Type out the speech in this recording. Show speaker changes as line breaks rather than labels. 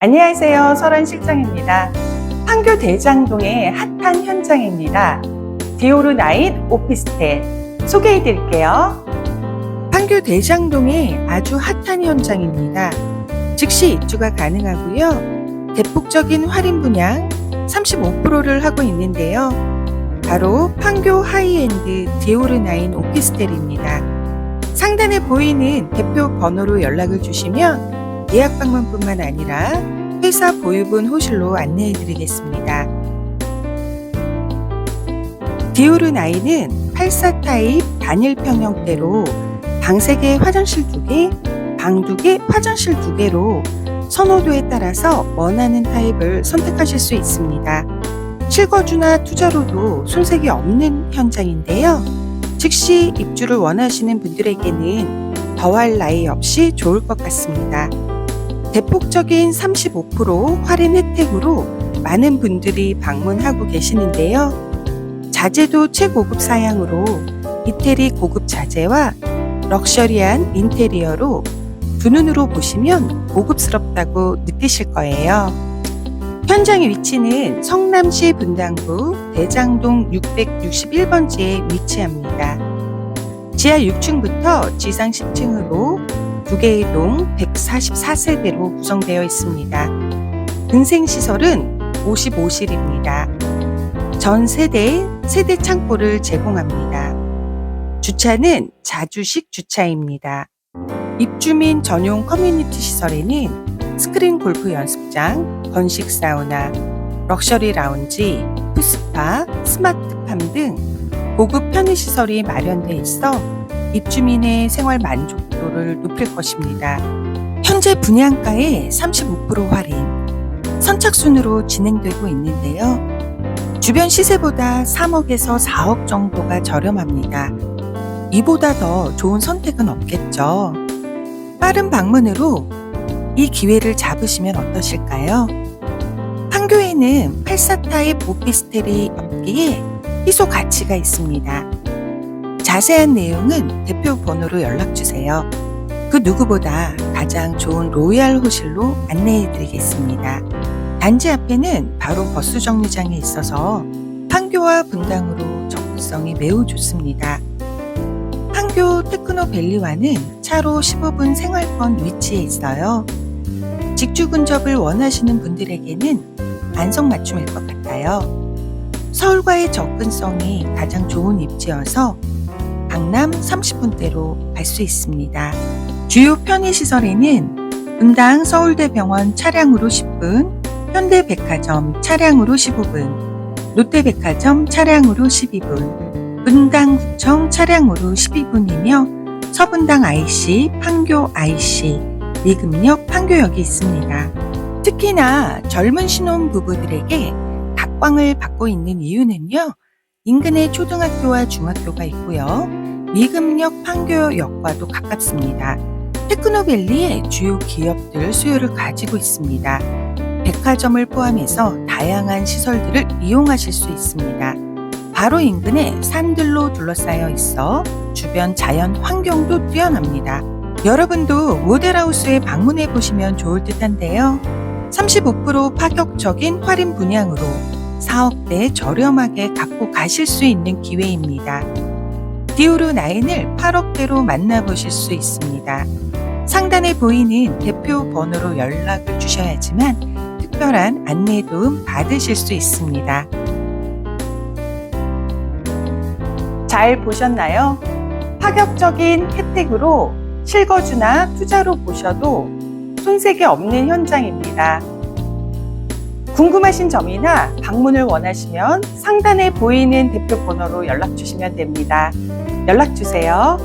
안녕하세요. 설원 실장입니다. 판교 대장동의 핫한 현장입니다. 디오르 나인 오피스텔 소개해 드릴게요. 판교 대장동의 아주 핫한 현장입니다. 즉시 입주가 가능하고요. 대폭적인 할인 분양 35%를 하고 있는데요. 바로 판교 하이엔드 디오르 나인 오피스텔입니다. 상단에 보이는 대표 번호로 연락을 주시면 예약 방문뿐만 아니라 회사 보유분 호실로 안내해 드리겠습니다. 디오르 나이는 84 타입 단일 평 형태로 방 3개 화장실 2개, 방 2개 화장실 2개로 선호도에 따라서 원하는 타입을 선택하실 수 있습니다. 실거주나 투자로도 손색이 없는 현장인데요. 즉시 입주를 원하시는 분들에게는 더할 나위 없이 좋을 것 같습니다. 대폭적인 35% 할인 혜택으로 많은 분들이 방문하고 계시는데요. 자재도 최고급 사양으로 이태리 고급 자재와 럭셔리한 인테리어로 두 눈으로 보시면 고급스럽다고 느끼실 거예요. 현장의 위치는 성남시 분당구 대장동 661번지에 위치합니다. 지하 6층부터 지상 10층으로 두 개의 동 144세대로 구성되어 있습니다. 근생시설은 55실입니다. 전 세대 세대 창고를 제공합니다. 주차는 자주식 주차입니다. 입주민 전용 커뮤니티 시설에는 스크린 골프 연습장, 건식 사우나, 럭셔리 라운지, 푸스파, 스마트팜 등 고급 편의시설이 마련돼 있어 입주민의 생활 만족도를 높일 것입니다. 현재 분양가의 35% 할인, 선착순으로 진행되고 있는데요. 주변 시세보다 3억에서 4억 정도가 저렴합니다. 이보다 더 좋은 선택은 없겠죠. 빠른 방문으로 이 기회를 잡으시면 어떠실까요? 판교에는 84 타입 오피스텔이 없기에 희소 가치가 있습니다. 자세한 내용은 대표 번호로 연락 주세요. 그 누구보다 가장 좋은 로얄 호실로 안내해 드리겠습니다. 단지 앞에는 바로 버스 정류장이 있어서 판교와 분당으로 접근성이 매우 좋습니다. 판교 테크노 밸리와는 차로 15분 생활권 위치해 있어요. 직주 근접을 원하시는 분들에게는 안성맞춤일 것 같아요. 서울과의 접근성이 가장 좋은 입지여서 강남 30분대로 갈 수 있습니다. 주요 편의시설에는 분당 서울대병원 차량으로 10분, 현대백화점 차량으로 15분, 롯데백화점 차량으로 12분, 분당구청 차량으로 12분이며 서분당 IC, 판교 IC, 미금역 판교역이 있습니다. 특히나 젊은 신혼 부부들에게 각광을 받고 있는 이유는요. 인근에 초등학교와 중학교가 있고요. 미금역 판교역과도 가깝습니다. 테크노밸리의 주요 기업들 수요를 가지고 있습니다. 백화점을 포함해서 다양한 시설들을 이용하실 수 있습니다. 바로 인근에 산들로 둘러싸여 있어 주변 자연 환경도 뛰어납니다. 여러분도 모델하우스에 방문해 보시면 좋을 듯한데요. 35% 파격적인 할인 분양으로 4억대 저렴하게 갖고 가실 수 있는 기회입니다. 디오르 9을 8억대로 만나보실 수 있습니다. 상단에 보이는 대표 번호로 연락을 주셔야지만 특별한 안내 도움 받으실 수 있습니다. 잘 보셨나요? 파격적인 혜택으로 실거주나 투자로 보셔도 손색이 없는 현장입니다. 궁금하신 점이나 방문을 원하시면 상단에 보이는 대표 번호로 연락 주시면 됩니다. 연락 주세요.